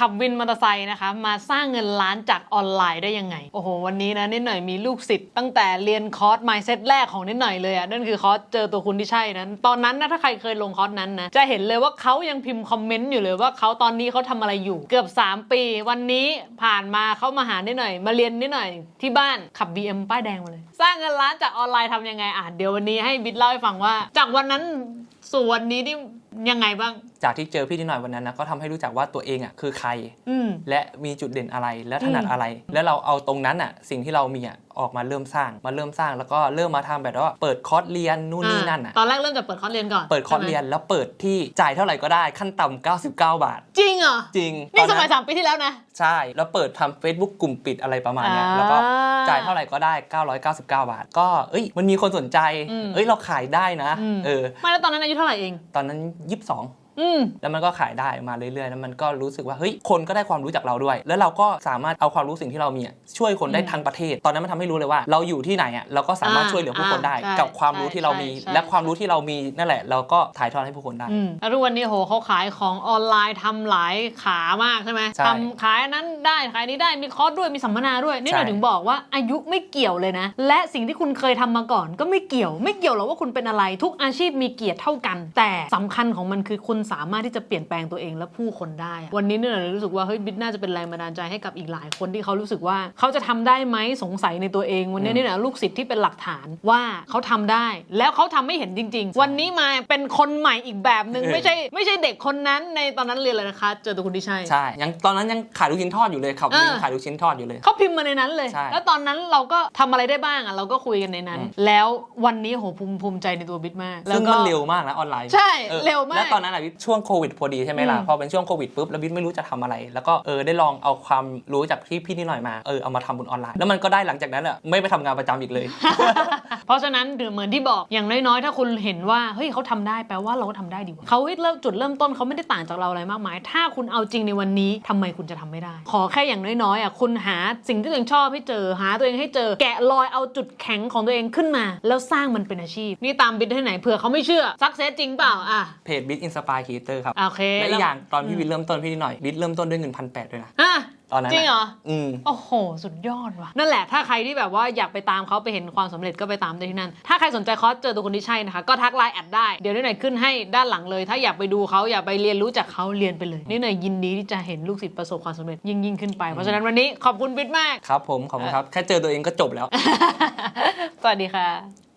ขับวินมอเตอร์ไซค์นะคะ มาสร้างเงินล้านจากออนไลน์ได้ยังไง โอ้โห วันนี้นะนิดหน่อยมีลูกศิษย์ตั้งแต่เรียนคอร์ส mindset แรกของนิดหน่อยเลยอะ่ะนั่นคือคอร์สเจอตัวคุณที่ใช่นั้นตอนนั้นนะถ้าใครเคยลงคอร์สนั้นนะจะเห็นเลยว่าเขายังพิมพ์คอมเมนต์อยู่เลยว่าเขาตอนนี้เขาทำอะไรอยู่ เกือบ 3 ปี วันนี้ผ่านมาเขามาหานิดหน่อย มาเรียนนิดหน่อยที่บ้านขับ BM ป้ายแดงมาเลย สร้างเงินล้านจากออนไลน์ทำยังไงอะเดี๋ยววันนี้ให้บิ๊ดเล่าให้ฟังว่า จากวันนั้นสู่วันนี้นี่ยังไงบ้าง จากที่เจอพี่นิดหน่อยวันนั้นนะก็ทำให้รู้จักว่าตัวเองอะคือใคร อืม และมีจุดเด่นอะไรและถนัดอืมอะไร แล้วเราเอาตรงนั้นอะสิ่งที่เรามีอะออกมาเริ่มสร้างมาเริ่มสร้างแล้วก็เริ่มมาทำแบบว่าเปิดคอร์สเรียนนู่นนี่นั่นอะ ตอนแรกเริ่มจากเปิดคอร์สเรียนก่อนเปิดคอร์สใช่ไหมเรียนแล้วเปิดที่จ่ายเท่าไหร่ก็ได้ขั้นต่ำ99 บาท จริงเหรอ จริงนี่สตอมัยสามปีที่แล้วนะ ใช่ แล้วเปิดทำ Facebook กลุ่มปิดอะไรประมาณเนี้ยอ่าแล้วก็จ่ายเท่าไหร่ก็ได้ 999 บาท ก็เอ้ยมันมีคนสนใจ อืมเอ้ยเราขายได้นะอืม เออ ไม่แล้วตอนนั้นอายุเท่าไหร่เอง ตอนนั้น22อืม แล้วมันก็ขายได้มาเรื่อยๆ แล้วมันก็รู้สึกว่าเฮ้ยคนก็ได้ความรู้จากเราด้วย แล้วเราก็สามารถเอาความรู้สิ่งที่เรามีอะช่วยคนได้อืมทั้งประเทศ ตอนนั้นมันทำให้รู้เลยว่า เราอยู่ที่ไหนอะเราก็สามารถอ่าช่วยเหลือผู้คนได้อ่าใช่กับความรู้ที่เรามีใช่ใช่และความรู้ที่เรามีนั่นแหละ เราก็ถ่ายทอดให้ผู้คนได้อืมแล้วทุกวันนี้โหเขาขายของออนไลน์ทำหลายขามากใช่ไหมใช่ทำขายอันนั้นได้ขายนี้ได้มีคอร์สด้วยมีสัมมนาด้วยนี่ใช่เราถึงบอกว่าอายุไม่เกี่ยวเลยนะ และสิ่งที่คุณเคยทำมาก่อน ก็ไม่เกี่ยว ไม่เกี่ยวหรอกว่าคุณเป็นอะไร ทุกอาชีพมีเกียรติเท่ากัน แต่สำคัญของมันคือคุณสามารถที่จะเปลี่ยนแปลงตัวเองและผู้คนได้อะวันนี้เนี่ยเรารู้สึกว่าเฮ้ยบิ๊กน่าจะเป็นแรงบันดาลใจให้กับอีกหลายคนที่เขารู้สึกว่าเขาจะทำได้ไหมสงสัยในตัวเอง วันนี้เนี่ยนะลูกศิษย์ที่เป็นหลักฐานว่าเขาทำได้ แล้วเขาทำไม่เห็นจริง ๆ วันนี้มาเป็นคนใหม่อีกแบบหนึ่งเออไม่ใช่ไม่ใช่เด็กคนนั้นในตอนนั้นเรียนอะไรนะคะ เจอตัวคุณที่ใช่ใช่ยังตอนนั้นยังขายลูกชิ้นทอดอยู่เลยขับวินเออขายลูกชิ้นทอดอยู่เลยเขาพิมพ์มาในนั้นเลยใช่แล้วตอนนั้นเราก็ทำอะไรได้บ้างอะเราก็คุยกันในนั้นอืมแล้ววันนี้โหภูมิภูมิใจในตัวบิ๊กมากแล้วซึ่งก็มันเร็วมากนะออนไลน์ใช่ออเร็วมากแล้วตอนนั้นอะวิทย์ช่วงโควิดพอดีใช่ไหมล่ะอืมพอเป็นช่วงโควิดปุ๊บแล้ววิทย์ไม่รู้จะทำอะไร แล้วก็เออได้ลองเอาความรู้จากที่พี่นิดหน่อยมาเออเอามาทำบนออนไลน์ แล้วมันก็ได้หลังจากนั้นอะไม่ไปทำงานประจำอีกเลย เพราะฉะนั้นเหมือนที่บอกอย่างน้อยๆ ถ้าคุณเห็นว่าเฮ้ยเขาทำได้แปลว่าเราก็ทำได้ดีกว่าเขาเริ่มจุดเริ่มต้นเขาไม่ได้ต่างจากเราอะไรมากมาย ถ้าคุณเอาจริงในวันนี้ทำไมคุณจะทำไม่ได้ ขอแค่อย่างน้อยๆอะคุณหาสิ่งที่ตัวเองชอบให้เจอหาตัวเองให้เจอ แกะรอยเอาจุดแข็งของตัวเองขึ้นมา แล้วสร้างมันเป็นอาชีพ นี่ตามบิดที่ไหนเผื่อเขาไม่เชื่อซักเซสจริงเปล่าอะเพจบิทอินสปายครีเอเตอร์ครับโอเคและอีแล้กวอย่างตอนพี่วิทย์เริ่มต้นพี่นิดหน่อยวิทย์เริ่มต้นด้วยเงินพันแปดด้วยนะอะ ตอนนั้นจริงเหรอ อืม โอ้โห สุดยอดว่ะ นั่นแหละ ถ้าใครที่แบบว่าอยากไปตามเขาไปเห็นความสำเร็จก็ไปตามได้ที่นั่น ถ้าใครสนใจคอร์สเจอตัวคนที่ใช่นะคะ ก็ทักไลน์แอดได้ เดี๋ยวนี่หน่อยขึ้นให้ด้านหลังเลย ถ้าอยากไปดูเขาอยากไปเรียนรู้จากเขาเรียนไปเลย นี่หน่อยยินดีที่จะเห็นลูกศิษย์ประสบความสำเร็จยิ่งยิ่งขึ้นไป เพราะฉะนั้นวันนี้ขอบคุณบิ๊กมาก ครับผม ขอบคุณครับ แค่เจอตัวเองก็จบแล้ว สวัสดีค่ะ